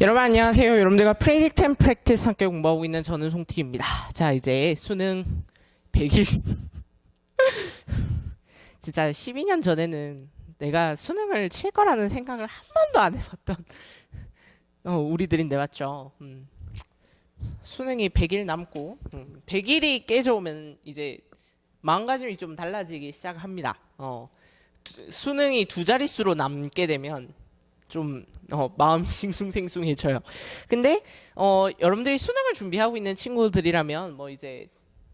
여러분 안녕하세요. 여러분들과 프레딕트 앤 프랙티스 함께 공부하고 있는 저는 송티입니다. 자 이제 수능 100일 진짜 12년 전에는 내가 수능을 칠 거라는 생각을 한 번도 안 해봤던 어, 우리들인데 맞죠? 음. 수능이 100일 남고 음, 100일이 깨져오면 이제 마음가짐이 좀 달라지기 시작합니다. 어, 두- 수능이 두 자릿수로 남게 되면 좀 어, 마음이 싱숭생숭해져요. 근데 어, 여러분들이 수능을 준비하고 있는 친구들이라면 뭐 이제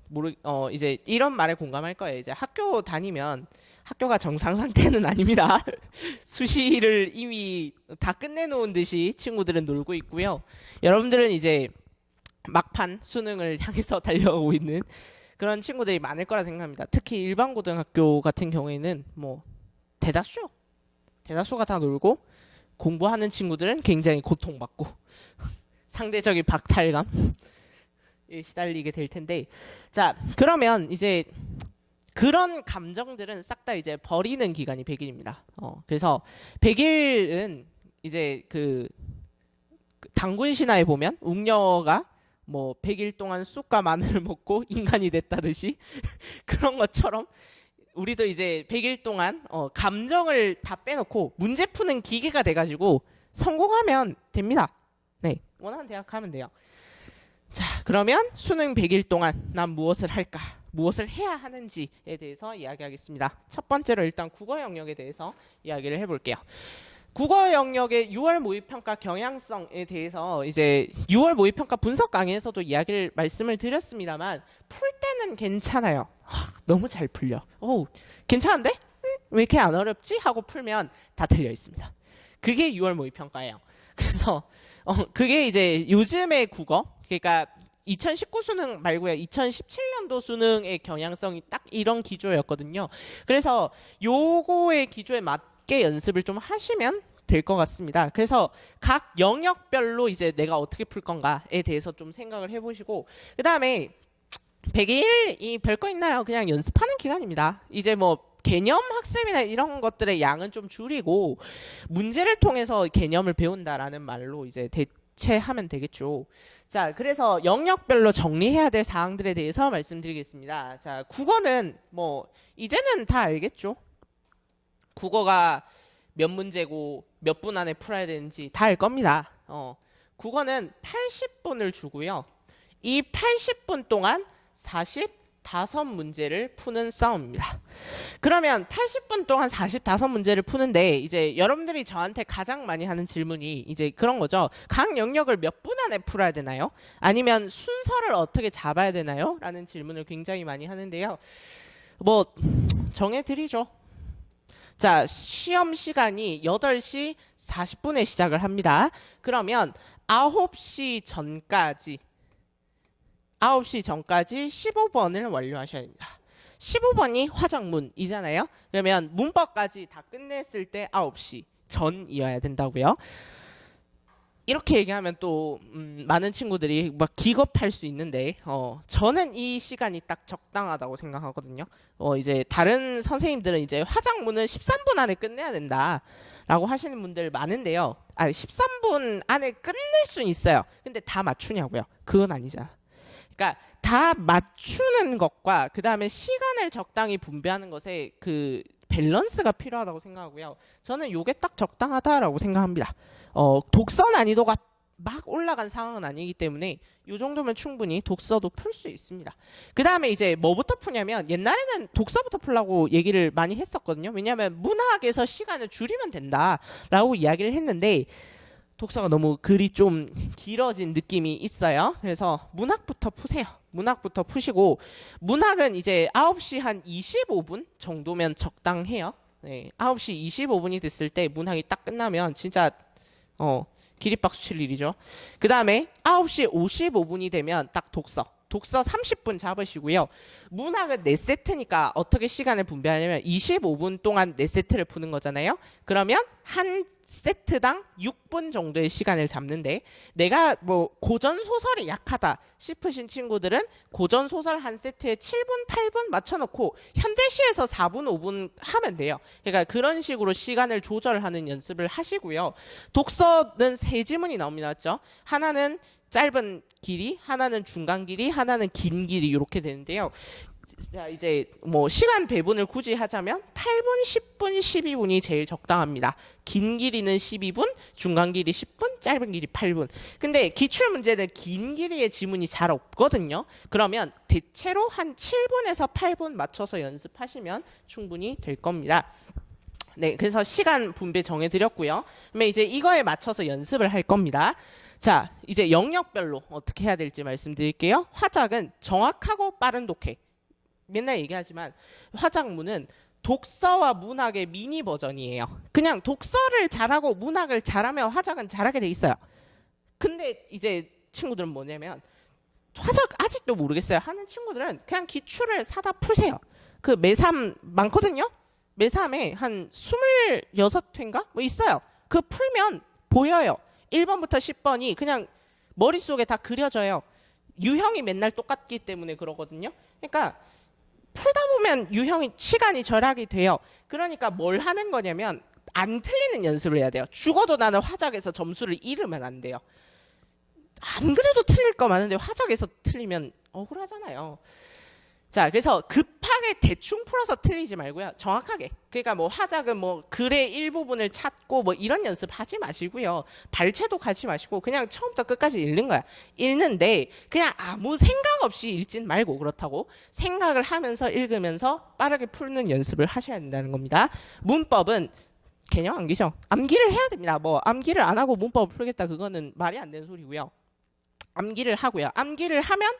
모르 어 이제 이런 말에 공감할 거예요. 이제 학교 다니면 학교가 정상 상태는 아닙니다. 수시를 이미 다 끝내놓은 듯이 친구들은 놀고 있고요. 여러분들은 이제 막판 수능을 향해서 달려가고 있는 그런 친구들이 많을 거라 생각합니다. 특히 일반 고등학교 같은 경우에는 뭐 대다수 대다수가 다 놀고 공부하는 친구들은 굉장히 고통받고 상대적인 박탈감에 시달리게 될 텐데 자 그러면 이제 그런 감정들은 싹 다 이제 버리는 기간이 100일입니다. 어, 그래서 100일은 이제 그, 그 당군 신화에 보면 웅녀가 뭐 100일 동안 쑥과 마늘을 먹고 인간이 됐다듯이 그런 것처럼 우리도 이제 100일 동안 어, 감정을 다 빼놓고 문제 푸는 기계가 돼가지고 성공하면 됩니다. 네, 원하는 대학 가면 돼요. 자, 그러면 수능 100일 동안 난 무엇을 할까? 무엇을 해야 하는지에 대해서 이야기하겠습니다. 첫 번째로 일단 국어 영역에 대해서 이야기를 해볼게요. 국어 영역의 6월 모의평가 경향성에 대해서 이제 6월 모의평가 분석 강의에서도 이야기를 말씀을 드렸습니다만 풀 때는 괜찮아요. 하, 너무 잘 풀려. 오, 괜찮은데? 음, 왜 이렇게 안 어렵지? 하고 풀면 다 틀려 있습니다. 그게 6월 모의평가예요. 그래서 어, 그게 이제 요즘의 국어, 그러니까 2019 수능 말고요. 2017년도 수능의 경향성이 딱 이런 기조였거든요. 그래서 요거의 기조에 맞 게 연습을 좀 하시면 될 것 같습니다. 그래서 각 영역별로 이제 내가 어떻게 풀 건가에 대해서 좀 생각을 해보시고 그 다음에 100일 이 별거 있나요? 그냥 연습하는 기간입니다. 이제 뭐 개념 학습이나 이런 것들의 양은 좀 줄이고 문제를 통해서 개념을 배운다라는 말로 이제 대체하면 되겠죠. 자, 그래서 영역별로 정리해야 될 사항들에 대해서 말씀드리겠습니다. 자, 국어는 뭐 이제는 다 알겠죠. 국어가 몇 문제고 몇 분 안에 풀어야 되는지 다 알 겁니다. 어, 국어는 80분을 주고요. 이 80분 동안 45문제를 푸는 싸움입니다. 그러면 80분 동안 45문제를 푸는데 이제 여러분들이 저한테 가장 많이 하는 질문이 이제 그런 거죠. 각 영역을 몇 분 안에 풀어야 되나요? 아니면 순서를 어떻게 잡아야 되나요? 라는 질문을 굉장히 많이 하는데요. 뭐 정해 드리죠. 자, 시험 시간이 8시 40분에 시작을 합니다. 그러면 9시 전까지 9시 전까지 15번을 완료하셔야 됩니다. 15번이 화작문이잖아요. 그러면 문법까지 다 끝냈을 때 9시 전이어야 된다고요. 이렇게 얘기하면 또 음, 많은 친구들이 막 기겁할 수 있는데 어, 저는 이 시간이 딱 적당하다고 생각하거든요. 어, 이제 다른 선생님들은 이제 화작문은 13분 안에 끝내야 된다라고 하시는 분들 많은데요. 아, 13분 안에 끝낼 수는 있어요. 근데 다 맞추냐고요? 그건 아니잖아. 그러니까 다 맞추는 것과 그 다음에 시간을 적당히 분배하는 것에 그 밸런스가 필요하다고 생각하고요. 저는 요게 딱 적당하다라고 생각합니다. 어, 독서 난이도가 막 올라간 상황은 아니기 때문에 요 정도면 충분히 독서도 풀 수 있습니다. 그 다음에 이제 뭐부터 푸냐면 옛날에는 독서부터 풀라고 얘기를 많이 했었거든요. 왜냐하면 문학에서 시간을 줄이면 된다라고 이야기를 했는데 독서가 너무 글이 좀 길어진 느낌이 있어요. 그래서 문학부터 푸세요. 문학부터 푸시고 문학은 이제 9시 한 25분 정도면 적당해요. 네, 9시 25분이 됐을 때 문학이 딱 끝나면 진짜 어 기립박수 칠 일이죠. 그 다음에 9시 55분이 되면 딱 독서. 독서 30분 잡으시고요. 문학은 4세트니까 어떻게 시간을 분배하냐면 25분 동안 4세트를 푸는 거잖아요. 그러면 한 세트당 6분 정도의 시간을 잡는데 내가 뭐 고전 소설이 약하다 싶으신 친구들은 고전 소설 한 세트에 7분, 8분 맞춰놓고 현대시에서 4분, 5분 하면 돼요. 그러니까 그런 식으로 시간을 조절하는 연습을 하시고요. 독서는 세 지문이 나옵니다. 하나는 짧은 길이, 하나는 중간 길이, 하나는 긴 길이 이렇게 되는데요. 자, 이제 뭐 시간 배분을 굳이 하자면 8분, 10분, 12분이 제일 적당합니다. 긴 길이는 12분, 중간 길이 10분, 짧은 길이 8분. 근데 기출 문제는 긴 길이의 지문이 잘 없거든요. 그러면 대체로 한 7분에서 8분 맞춰서 연습하시면 충분히 될 겁니다. 네, 그래서 시간 분배 정해 드렸고요. 그러면 이제 이거에 맞춰서 연습을 할 겁니다. 자, 이제 영역별로 어떻게 해야 될지 말씀드릴게요. 화작은 정확하고 빠른 독해. 맨날 얘기하지만 화작문은 독서와 문학의 미니 버전이에요. 그냥 독서를 잘하고 문학을 잘하면 화작은 잘하게 돼 있어요. 근데 이제 친구들은 뭐냐면 화작 아직도 모르겠어요. 하는 친구들은 그냥 기출을 사다 푸세요. 그 매삼 많거든요. 매삼에 한 26회인가? 뭐 있어요. 그 풀면 보여요. 1번부터 10번이 그냥 머릿속에 다 그려져요. 유형이 맨날 똑같기 때문에 그러거든요. 그러니까 풀다 보면 유형이 시간이 절약이 돼요. 그러니까 뭘 하는 거냐면 안 틀리는 연습을 해야 돼요. 죽어도 나는 화작에서 점수를 잃으면 안 돼요. 안 그래도 틀릴 거 많은데 화작에서 틀리면 억울하잖아요. 자, 그래서 급하게 대충 풀어서 틀리지 말고요. 정확하게. 그러니까 뭐 화작은 뭐 글의 일부분을 찾고 뭐 이런 연습 하지 마시고요. 발췌도 가지 마시고 그냥 처음부터 끝까지 읽는 거야. 읽는데 그냥 아무 생각 없이 읽진 말고 그렇다고 생각을 하면서 읽으면서 빠르게 풀는 연습을 하셔야 된다는 겁니다. 문법은 개념 암기죠. 암기를 해야 됩니다. 뭐 암기를 안 하고 문법을 풀겠다 그거는 말이 안 되는 소리고요. 암기를 하고요. 암기를 하면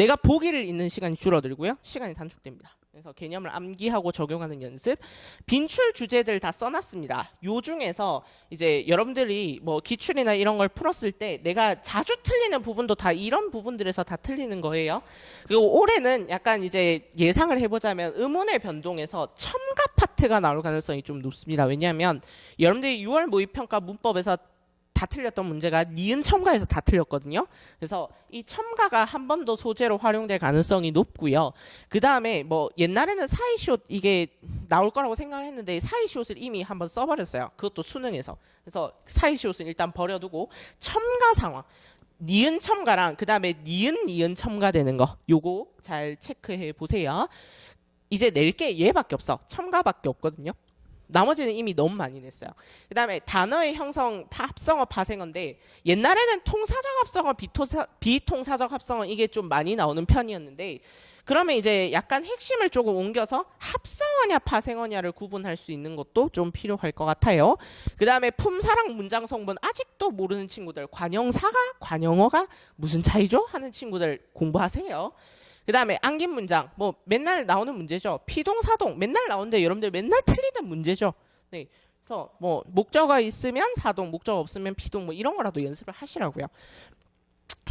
내가 보기를 읽는 시간이 줄어들고요. 시간이 단축됩니다. 그래서 개념을 암기하고 적용하는 연습. 빈출 주제들 다 써놨습니다. 요 중에서 이제 여러분들이 뭐 기출이나 이런 걸 풀었을 때 내가 자주 틀리는 부분도 다 이런 부분들에서 다 틀리는 거예요. 그리고 올해는 약간 이제 예상을 해보자면 의문의 변동에서 첨가 파트가 나올 가능성이 좀 높습니다. 왜냐하면 여러분들이 6월 모의평가 문법에서 다 틀렸던 문제가 니은 첨가에서 다 틀렸거든요. 그래서 이 첨가가 한 번 더 소재로 활용될 가능성이 높고요. 그 다음에 뭐 옛날에는 사이시옷 이게 나올 거라고 생각을 했는데 사이시옷을 이미 한번 써버렸어요. 그것도 수능에서. 그래서 사이시옷은 일단 버려두고 첨가 상황. 니은 첨가랑 그 다음에 니은 니은 첨가되는 거 요거 잘 체크해 보세요. 이제 낼 게 얘밖에 없어. 첨가밖에 없거든요. 나머지는 이미 너무 많이 냈어요. 그 다음에 단어의 형성 파- 합성어 파생어인데 옛날에는 통사적 합성어 비토사, 비통사적 합성어 이게 좀 많이 나오는 편이었는데 그러면 이제 약간 핵심을 조금 옮겨서 합성어냐 파생어냐를 구분할 수 있는 것도 좀 필요할 것 같아요. 그 다음에 품사랑 문장 성분 아직도 모르는 친구들 관형사가 관형어가 무슨 차이죠? 하는 친구들 공부하세요. 그 다음에 안긴 문장. 뭐 맨날 나오는 문제죠. 피동사동. 맨날 나오는데 여러분들 맨날 틀리는 문제죠. 네. 그래서 뭐 목적어 있으면 사동 목적어 없으면 피동 뭐 이런 거라도 연습을 하시라고요.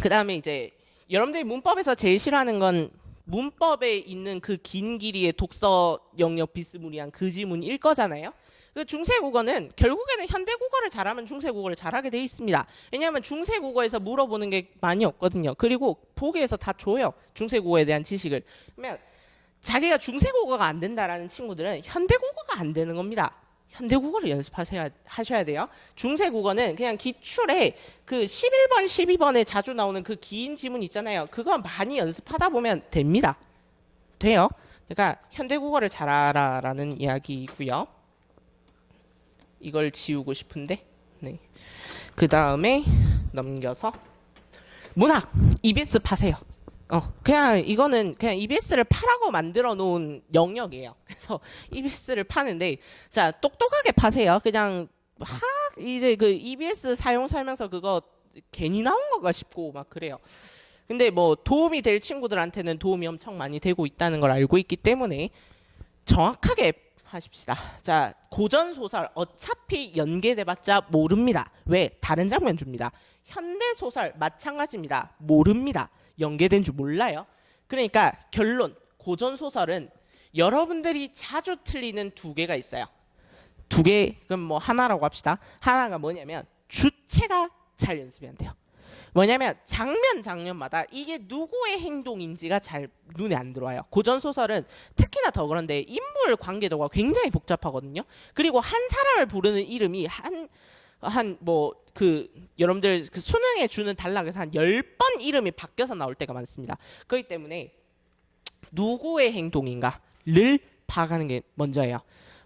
그 다음에 이제 여러분들이 문법에서 제일 싫어하는 건 문법에 있는 그 긴 길이의 독서 영역 비스무리한 그 지문일 거잖아요 그 중세국어는 결국에는 현대국어를 잘하면 중세국어를 잘하게 돼 있습니다. 왜냐하면 중세국어에서 물어보는 게 많이 없거든요. 그리고 보기에서 다 줘요. 중세국어에 대한 지식을. 그러면 자기가 중세국어가 안 된다라는 친구들은 현대국어가 안 되는 겁니다. 현대국어를 연습하셔야 하셔야 돼요. 중세국어는 그냥 기출에 그 11번, 12번에 자주 나오는 그 긴 지문 있잖아요. 그거 많이 연습하다 보면 됩니다. 돼요. 그러니까 현대국어를 잘하라라는 이야기이고요. 이걸 지우고 싶은데 네. 그 다음에 넘겨서 문학 EBS 파세요. 어 그냥 이거는 그냥 EBS를 파라고 만들어 놓은 영역이에요. 그래서 EBS를 파는데 자 똑똑하게 파세요. 그냥 하 이제 그 EBS 사용 설명서 그거 괜히 나온 건가 싶고 막 그래요. 근데 뭐 도움이 될 친구들한테는 도움이 엄청 많이 되고 있다는 걸 알고 있기 때문에 정확하게 하십시다. 자, 고전 소설 어차피 연계돼봤자 모릅니다. 왜? 다른 장면 줍니다. 현대 소설 마찬가지입니다. 모릅니다. 연계된 줄 몰라요. 그러니까 결론 고전 소설은 여러분들이 자주 틀리는 두 개가 있어요. 두 개, 그럼 뭐 하나라고 합시다. 하나가 뭐냐면 주체가 잘 연습이 안 돼요. 뭐냐면 장면 장면마다 이게 누구의 행동인지가 잘 눈에 안 들어와요. 고전 소설은 특히나 더 그런데 인물 관계도가 굉장히 복잡하거든요. 그리고 한 사람을 부르는 이름이 한 한 뭐 그 여러분들 그 수능에 주는 단락에서 한 열 번 이름이 바뀌어서 나올 때가 많습니다. 그렇기 때문에 누구의 행동인가를 파악하는 게 먼저예요.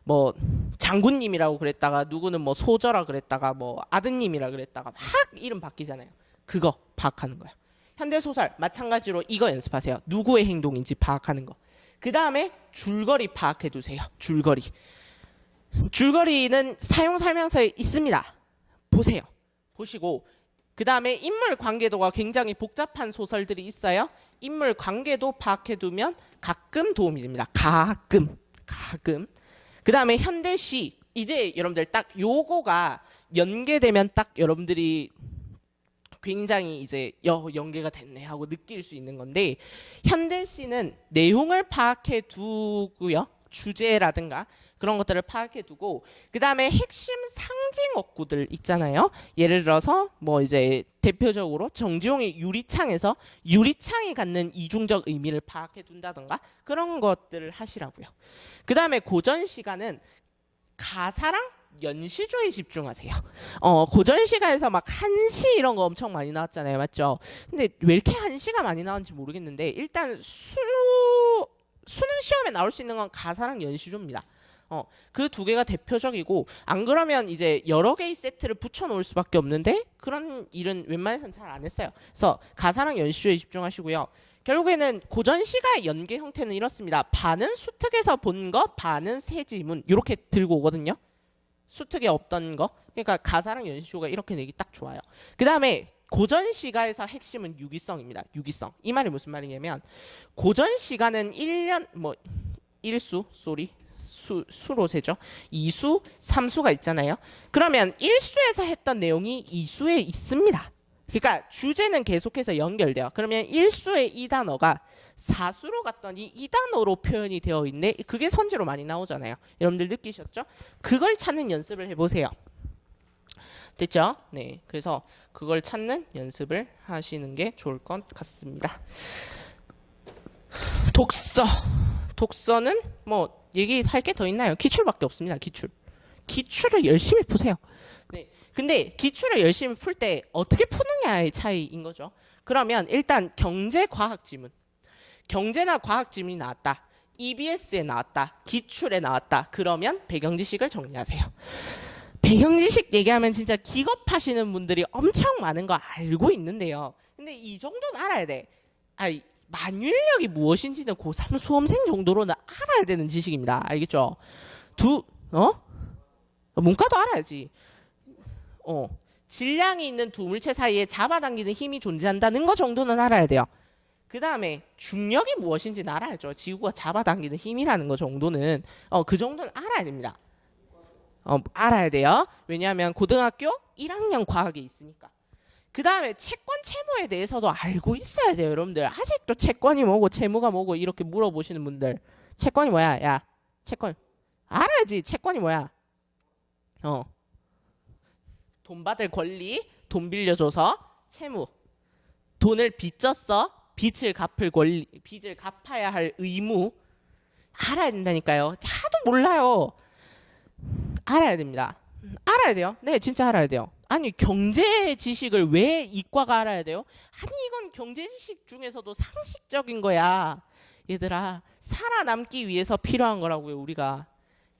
뭐 장군님이라고 그랬다가 누구는 뭐 소저라 그랬다가 뭐 아드님이라 그랬다가 막 이름 바뀌잖아요. 그거 파악하는 거예요. 현대 소설 마찬가지로 이거 연습하세요. 누구의 행동인지 파악하는 거. 그 다음에 줄거리 파악해 두세요. 줄거리. 줄거리는 사용 설명서에 있습니다. 보세요. 보시고 그 다음에 인물 관계도가 굉장히 복잡한 소설들이 있어요. 인물 관계도 파악해 두면 가끔 도움이 됩니다. 가끔, 가끔. 그 다음에 현대시 이제 여러분들 딱 요거가 연계되면 딱 여러분들이 굉장히 이제 여, 연계가 됐네 하고 느낄 수 있는 건데 현대시는 내용을 파악해 두고요. 주제라든가 그런 것들을 파악해 두고 그 다음에 핵심 상징 어구들 있잖아요. 예를 들어서 뭐 이제 대표적으로 정지용의 유리창에서 유리창이 갖는 이중적 의미를 파악해 둔다던가 그런 것들을 하시라고요. 그 다음에 고전 시간은 가사랑 연시조에 집중하세요. 어, 고전 시가에서 막 한시 이런 거 엄청 많이 나왔잖아요. 맞죠? 근데 왜 이렇게 한시가 많이 나왔는지 모르겠는데 일단 수 수능 시험에 나올 수 있는 건 가사랑 연시조입니다. 어, 그 두 개가 대표적이고 안 그러면 이제 여러 개의 세트를 붙여 놓을 수밖에 없는데 그런 일은 웬만해서는 잘안 했어요. 그래서 가사랑 연시조에 집중하시고요. 결국에는 고전 시가의 연계 형태는 이렇습니다. 반은 수특에서 본 거, 반은 세지문 이렇게 들고 오거든요. 수특에 없던 거. 그러니까 가사랑 연시조가 이렇게 내기 딱 좋아요. 그 다음에 고전 시가에서 핵심은 유기성입니다. 유기성. 이 말이 무슨 말이냐면 고전 시가는 1년 뭐 일수 쏘리 수 수로 세죠. 이수, 삼수가 있잖아요. 그러면 1수에서 했던 내용이 2수에 있습니다. 그러니까 주제는 계속해서 연결돼요. 그러면 1수의 이 단어가 4수로 갔더니 이 단어로 표현이 되어 있네. 그게 선지로 많이 나오잖아요. 여러분들 느끼셨죠? 그걸 찾는 연습을 해보세요. 됐죠? 네. 그래서 그걸 찾는 연습을 하시는 게 좋을 것 같습니다. 독서. 독서는 뭐 얘기할 게 더 있나요? 기출밖에 없습니다. 기출. 기출을 열심히 푸세요. 네. 근데 기출을 열심히 풀 때 어떻게 푸느냐의 차이인 거죠. 그러면 일단 경제 과학 지문. 경제나 과학 지문이 나왔다. EBS에 나왔다. 기출에 나왔다. 그러면 배경 지식을 정리하세요. 배경 지식 얘기하면 진짜 기겁하시는 분들이 엄청 많은 거 알고 있는데요. 근데 이 정도는 알아야 돼. 아니, 만유인력이 무엇인지는 고3 수험생 정도로는 알아야 되는 지식입니다. 알겠죠? 두, 어? 문과도 알아야지. 어. 질량이 있는 두 물체 사이에 잡아당기는 힘이 존재한다는 거 정도는 알아야 돼요. 그 다음에 중력이 무엇인지는 알아야죠. 지구가 잡아당기는 힘이라는 거 정도는 어, 그 정도는 알아야 됩니다. 어, 알아야 돼요. 왜냐하면 고등학교 1학년 과학에 있으니까. 그 다음에 채권 채무에 대해서도 알고 있어야 돼요, 여러분들. 아직도 채권이 뭐고 채무가 뭐고 이렇게 물어보시는 분들. 채권이 뭐야? 야, 채권 알아야지. 채권이 뭐야? 어. 돈 받을 권리, 돈 빌려줘서 채무. 돈을 빚졌어, 빚을 갚을 권리, 빚을 갚아야 할 의무. 알아야 된다니까요. 하도 몰라요. 알아야 됩니다. 알아야 돼요. 네, 진짜 알아야 돼요. 아니 경제 지식을 왜 이과가 알아야 돼요? 아니 이건 경제 지식 중에서도 상식적인 거야. 얘들아 살아남기 위해서 필요한 거라고요 우리가.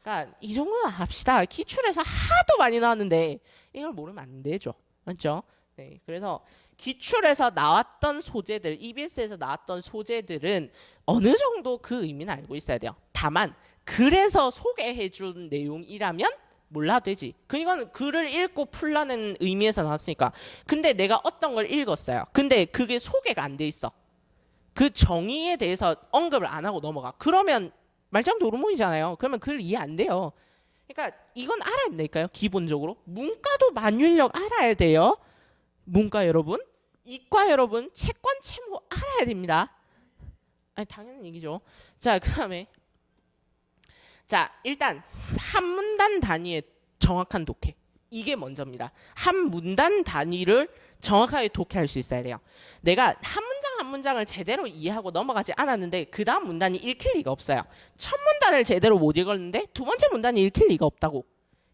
그러니까 이 정도는 합시다. 기출에서 하도 많이 나왔는데 이걸 모르면 안 되죠. 맞죠? 네, 그래서 기출에서 나왔던 소재들, EBS에서 나왔던 소재들은 어느 정도 그 의미는 알고 있어야 돼요. 다만 그래서 소개해준 내용이라면 몰라도 되지. 그건 글을 읽고 풀라는 의미에서 나왔으니까. 근데 내가 어떤 걸 읽었어요. 근데 그게 소개가 안 돼 있어. 그 정의에 대해서 언급을 안 하고 넘어가. 그러면 말짱 도루묵이잖아요. 그러면 글 이해 안 돼요. 그러니까 이건 알아야 된다니까요. 기본적으로. 문과도 만유인력 알아야 돼요. 문과 여러분. 이과 여러분. 채권 채무 알아야 됩니다. 아니 당연한 얘기죠. 자, 그다음에 자, 일단 한 문단 단위의 정확한 독해. 이게 먼저입니다. 한 문단 단위를 정확하게 독해할 수 있어야 돼요. 내가 한 문장 한 문장을 제대로 이해하고 넘어가지 않았는데 그 다음 문단이 읽힐 리가 없어요. 첫 문단을 제대로 못 읽었는데 두 번째 문단이 읽힐 리가 없다고.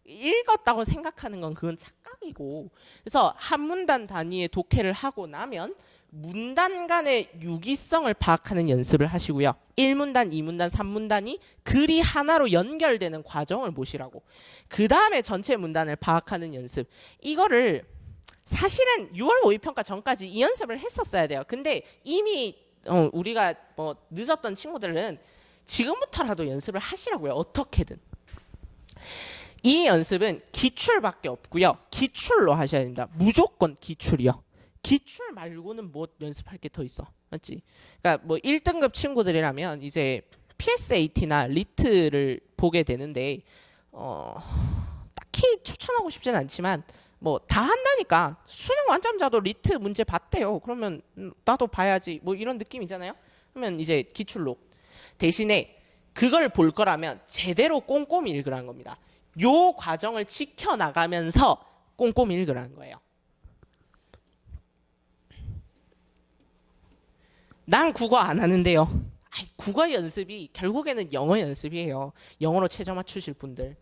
읽었다고 생각하는 건 그건 착각이고. 그래서 한 문단 단위의 독해를 하고 나면 문단 간의 유기성을 파악하는 연습을 하시고요. 1문단, 2문단, 3문단이 글이 하나로 연결되는 과정을 보시라고. 그 다음에 전체 문단을 파악하는 연습. 이거를 사실은 6월 모의평가 전까지 이 연습을 했었어야 돼요. 근데 이미 어, 우리가 뭐 늦었던 친구들은 지금부터라도 연습을 하시라고요. 어떻게든. 이 연습은 기출밖에 없고요. 기출로 하셔야 됩니다. 무조건 기출이요. 기출 말고는 뭐 연습할 게 더 있어. 맞지? 그러니까 뭐 1등급 친구들이라면 이제 PSAT나 리트를 보게 되는데 어 딱히 추천하고 싶진 않지만 뭐 다 한다니까 수능 완점자도 리트 문제 봤대요. 그러면 음, 나도 봐야지. 뭐 이런 느낌이잖아요. 그러면 이제 기출로 대신에 그걸 볼 거라면 제대로 꼼꼼히 읽으라는 겁니다. 요 과정을 지켜 나가면서 꼼꼼히 읽으라는 거예요. 난 국어 안 하는데요. 아이, 국어 연습이 결국에는 영어 연습이에요. 영어로 최저 맞추실 분들.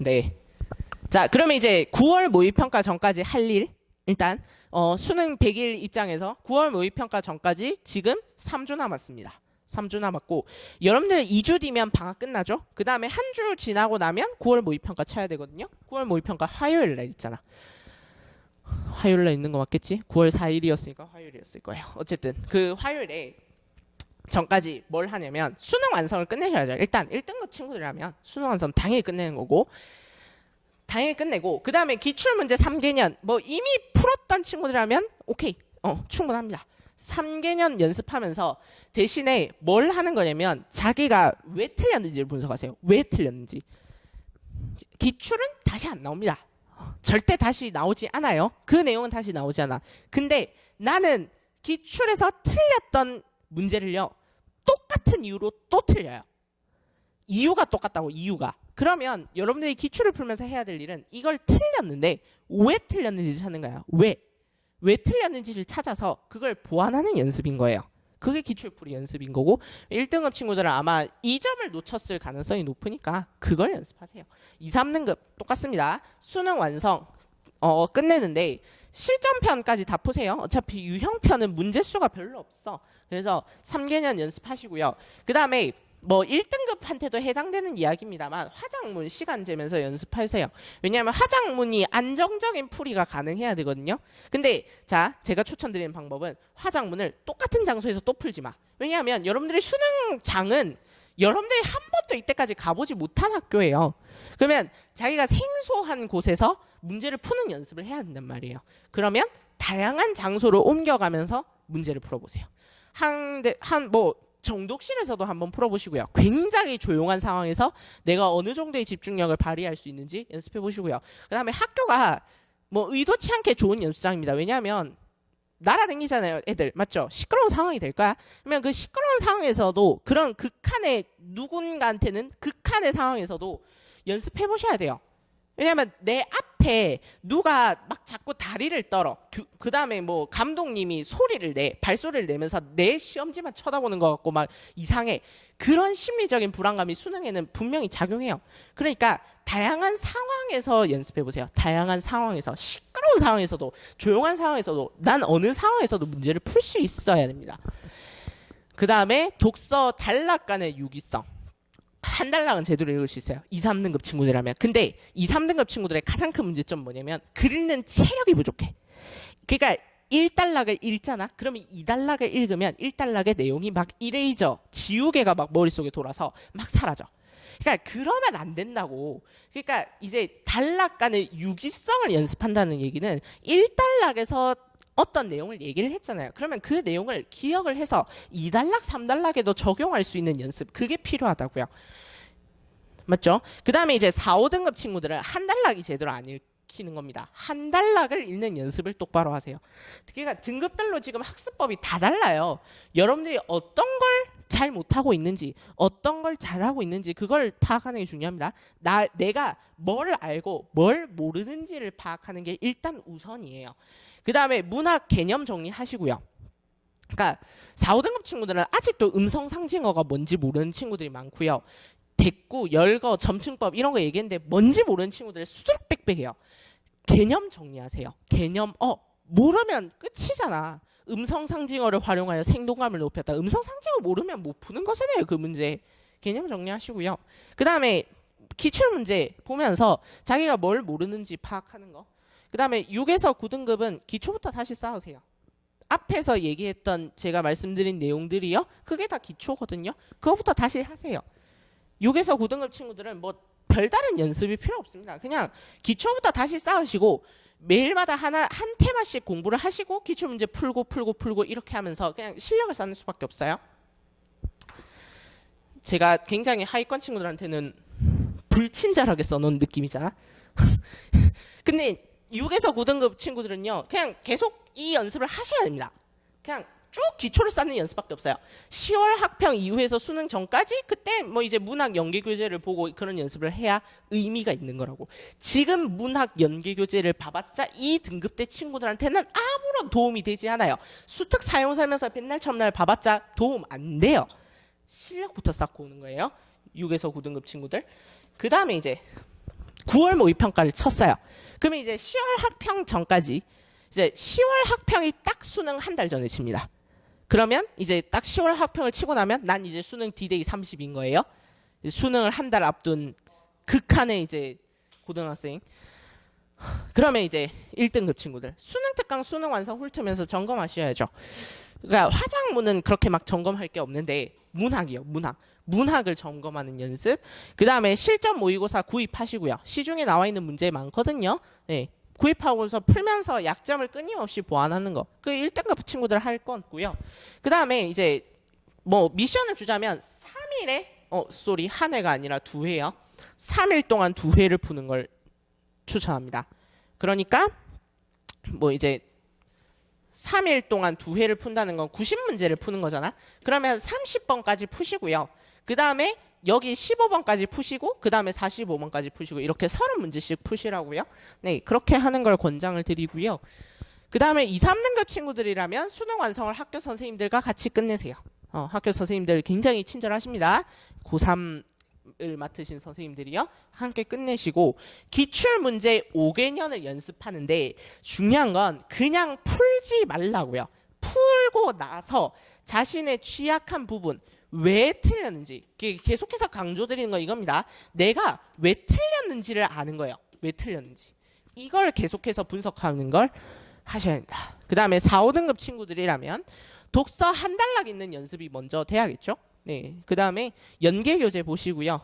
네. 자, 그러면 이제 9월 모의평가 전까지 할 일. 일단 어, 수능 100일 입장에서 9월 모의평가 전까지 지금 3주 남았습니다. 3주 남았고 여러분들 2주 뒤면 방학 끝나죠? 그 다음에 한 주 지나고 나면 9월 모의평가 쳐야 되거든요. 9월 모의평가 화요일 날 있잖아. 화요일 날 있는 거 맞겠지? 9월 4일이었으니까 화요일이었을 거예요. 어쨌든 그 화요일에 전까지 뭘 하냐면 수능 완성을 끝내셔야죠. 일단 1등급 친구들이라면 수능 완성 당연히 끝내는 거고 당연히 끝내고 그 다음에 기출 문제 3개년 뭐 이미 풀었던 친구들이라면 오케이 어 충분합니다. 3개년 연습하면서 대신에 뭘 하는 거냐면 자기가 왜 틀렸는지를 분석하세요. 왜 틀렸는지. 기출은 다시 안 나옵니다. 절대 다시 나오지 않아요. 그 내용은 다시 나오지 않아. 근데 나는 기출에서 틀렸던 문제를요. 똑같은 이유로 또 틀려요. 이유가 똑같다고 이유가. 그러면 여러분들이 기출을 풀면서 해야 될 일은 이걸 틀렸는데 왜 틀렸는지 찾는 거야. 왜? 왜 틀렸는지를 찾아서 그걸 보완하는 연습인 거예요. 그게 기출풀이 연습인 거고 1등급 친구들은 아마 2점을 놓쳤을 가능성이 높으니까 그걸 연습하세요. 2, 3등급 똑같습니다. 수능 완성 어, 끝내는데 실전편까지 다 푸세요. 어차피 유형편은 문제 수가 별로 없어. 그래서 3개년 연습하시고요. 그 다음에 뭐 1등급한테도 해당되는 이야기입니다만 화작문 시간 재면서 연습하세요. 왜냐하면 화작문이 안정적인 풀이가 가능해야 되거든요. 근데 자 제가 추천드리는 방법은 화작문을 똑같은 장소에서 또 풀지 마. 왜냐하면 여러분들의 수능장은 여러분들이 한 번도 이때까지 가보지 못한 학교예요. 그러면 자기가 생소한 곳에서 문제를 푸는 연습을 해야 된단 말이에요. 그러면 다양한 장소로 옮겨가면서 문제를 풀어보세요. 한 한 뭐 정독실에서도 한번 풀어보시고요. 굉장히 조용한 상황에서 내가 어느 정도의 집중력을 발휘할 수 있는지 연습해 보시고요. 그 다음에 학교가 뭐 의도치 않게 좋은 연습장입니다. 왜냐하면 날아다니잖아요, 애들. 맞죠? 시끄러운 상황이 될 거야. 그러면 그 시끄러운 상황에서도 그런 극한의 누군가한테는 극한의 상황에서도 연습해 보셔야 돼요. 왜냐하면 내 앞에 누가 막 자꾸 다리를 떨어. 그 다음에 뭐 감독님이 소리를 내 발소리를 내면서 내 시험지만 쳐다보는 것 같고 막 이상해. 그런 심리적인 불안감이 수능에는 분명히 작용해요. 그러니까 다양한 상황에서 연습해 보세요. 다양한 상황에서 시끄러운 상황에서도 조용한 상황에서도 난 어느 상황에서도 문제를 풀 수 있어야 됩니다. 그 다음에 독서 단락 간의 유기성 한 달락은 제대로 읽을 수 있어요. 2, 3등급 친구들이라면. 근데 2, 3등급 친구들의 가장 큰 문제점 뭐냐면 글 읽는 체력이 부족해. 그러니까 1달락을 읽잖아. 그러면 2달락을 읽으면 1달락의 내용이 막 이레이저, 지우개가 막 머릿속에 돌아서 막 사라져. 그러니까 그러면 안 된다고. 그러니까 이제 단락 간의 유기성을 연습한다는 얘기는 1달락에서 어떤 내용을 얘기를 했잖아요. 그러면 그 내용을 기억을 해서 2단락, 3단락에도 적용할 수 있는 연습. 그게 필요하다고요. 맞죠? 그 다음에 이제 4, 5등급 친구들은 한 단락이 제대로 안 읽히는 겁니다. 한 단락을 읽는 연습을 똑바로 하세요. 그러니까 등급별로 지금 학습법이 다 달라요. 여러분들이 어떤 걸 잘 못하고 있는지 어떤 걸 잘하고 있는지 그걸 파악하는 게 중요합니다. 나 내가 뭘 알고 뭘 모르는지를 파악하는 게 일단 우선이에요. 그 다음에 문학 개념 정리하시고요. 그러니까 4, 5등급 친구들은 아직도 음성 상징어가 뭔지 모르는 친구들이 많고요. 대꾸, 열거, 점층법 이런 거 얘기했는데 뭔지 모르는 친구들 수두룩 빽빽해요. 개념 정리하세요. 개념 어 모르면 끝이잖아. 음성 상징어를 활용하여 생동감을 높였다. 음성 상징어 모르면 못 푸는 거잖아요. 그 문제. 개념 정리하시고요. 그 다음에 기출 문제 보면서 자기가 뭘 모르는지 파악하는 거. 그 다음에 6에서 9등급은 기초부터 다시 쌓으세요. 앞에서 얘기했던 제가 말씀드린 내용들이요. 그게 다 기초거든요. 그거부터 다시 하세요. 6에서 9등급 친구들은 뭐 별다른 연습이 필요 없습니다. 그냥 기초부터 다시 쌓으시고 매일마다 하나 한 테마씩 공부를 하시고 기출 문제 풀고 풀고 풀고 이렇게 하면서 그냥 실력을 쌓는 수밖에 없어요. 제가 굉장히 하위권 친구들한테는 불친절하게 써놓은 느낌이잖아. 근데 6에서 9등급 친구들은요, 그냥 계속 이 연습을 하셔야 됩니다. 그냥 쭉 기초를 쌓는 연습밖에 없어요. 10월 학평 이후에서 수능 전까지 그때 뭐 이제 문학 연계 교재를 보고 그런 연습을 해야 의미가 있는 거라고. 지금 문학 연계 교재를 봐봤자 이 등급대 친구들한테는 아무런 도움이 되지 않아요. 수특 사용 살면서 맨날 첫날 봐봤자 도움 안 돼요. 실력부터 쌓고 오는 거예요. 6에서 9등급 친구들. 그 다음에 이제 9월 모의평가를 쳤어요. 그러면 이제 10월 학평 전까지 이제 10월 학평이 딱 수능 한 달 전에 칩니다. 그러면 이제 딱 10월 학평을 치고 나면 난 이제 수능 D-Day 30인 거예요. 수능을 한 달 앞둔 극한의 이제 고등학생. 그러면 이제 1등급 친구들 수능 특강 수능 완성 훑으면서 점검하셔야죠. 그러니까 화작문은 그렇게 막 점검할 게 없는데 문학이요 문학. 문학을 점검하는 연습. 그 다음에 실전 모의고사 구입하시고요. 시중에 나와 있는 문제 많거든요. 네 구입하고서 풀면서 약점을 끊임없이 보완하는 거그 1등급 친구들 할 거고요. 그 다음에 이제 뭐 미션을 주자면 3일에 어 쏘리 한 회가 아니라 두 회요. 3일 동안 두 회를 푸는 걸 추천합니다. 그러니까 뭐 이제 3일 동안 두 회를 푼다는 건 90문제를 푸는 거잖아. 그러면 30번까지 푸시고요. 그 다음에 여기 15번까지 푸시고 그 다음에 45번까지 푸시고 이렇게 30문제씩 푸시라고요. 네, 그렇게 하는 걸 권장을 드리고요. 그 다음에 2, 3등급 친구들이라면 수능 완성을 학교 선생님들과 같이 끝내세요. 어, 학교 선생님들 굉장히 친절하십니다. 고3 을 맡으신 선생님들이요. 함께 끝내시고 기출 문제 5개년을 연습하는데 중요한 건 그냥 풀지 말라고요. 풀고 나서 자신의 취약한 부분 왜 틀렸는지 게- 계속해서 강조드리는 건 이겁니다. 내가 왜 틀렸는지를 아는 거예요. 왜 틀렸는지 이걸 계속해서 분석하는 걸 하셔야 합니다. 그 다음에 4, 5등급 친구들이라면 독서 한 단락 있는 연습이 먼저 돼야겠죠. 네. 그 다음에 연계 교재 보시고요.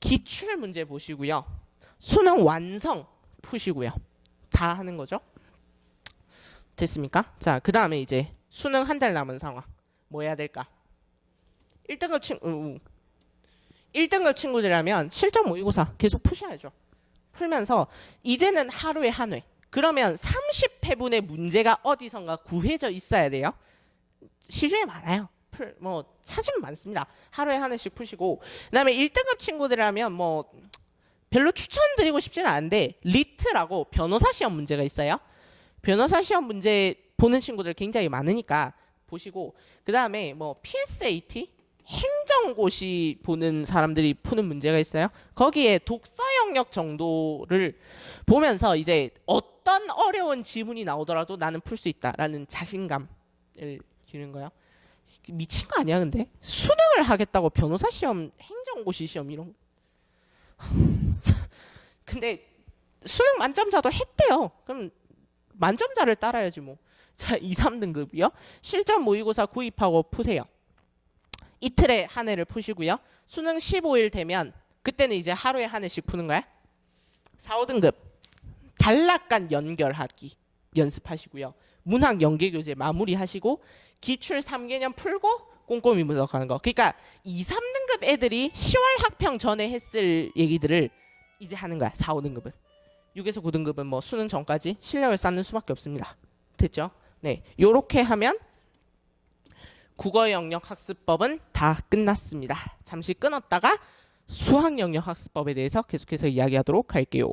기출 문제 보시고요. 수능 완성 푸시고요. 다 하는 거죠. 됐습니까? 자, 그 다음에 이제 수능 한 달 남은 상황. 뭐 해야 될까? 1등급 친 우, 우. 1등급 친구들이라면 실전 모의고사 계속 푸셔야죠. 풀면서 이제는 하루에 한 회. 그러면 30회분의 문제가 어디선가 구해져 있어야 돼요. 시중에 많아요. 풀, 뭐 찾으면 많습니다. 하루에 한 회씩 푸시고 그다음에 1등급 친구들이라면 뭐 별로 추천드리고 싶지는 않은데 리트라고 변호사 시험 문제가 있어요. 변호사 시험 문제 보는 친구들 굉장히 많으니까 보시고 그다음에 뭐 PSAT 행정고시 보는 사람들이 푸는 문제가 있어요. 거기에 독서 영역 정도를 보면서 이제 어떤 어려운 지문이 나오더라도 나는 풀 수 있다라는 자신감을 기르는 거예요. 미친 거 아니야 근데? 수능을 하겠다고 변호사 시험 행정고시 시험 이런 근데 수능 만점자도 했대요. 그럼 만점자를 따라야지 뭐자 2, 3등급이요. 실전 모의고사 구입하고 푸세요. 이틀에 한 회를 푸시고요. 수능 15일 되면 그때는 이제 하루에 한 회씩 푸는 거야. 4, 5등급. 단락간 연결하기 연습하시고요 문학 연계 교재 마무리하시고 기출 3개년 풀고 꼼꼼히 분석하는 거. 그러니까 2, 3등급 애들이 10월 학평 전에 했을 얘기들을 이제 하는 거야. 4, 5등급은. 6에서 9등급은 뭐 수능 전까지 실력을 쌓는 수밖에 없습니다. 됐죠? 네. 요렇게 하면 국어 영역 학습법은 다 끝났습니다. 잠시 끊었다가 수학 영역 학습법에 대해서 계속해서 이야기하도록 할게요.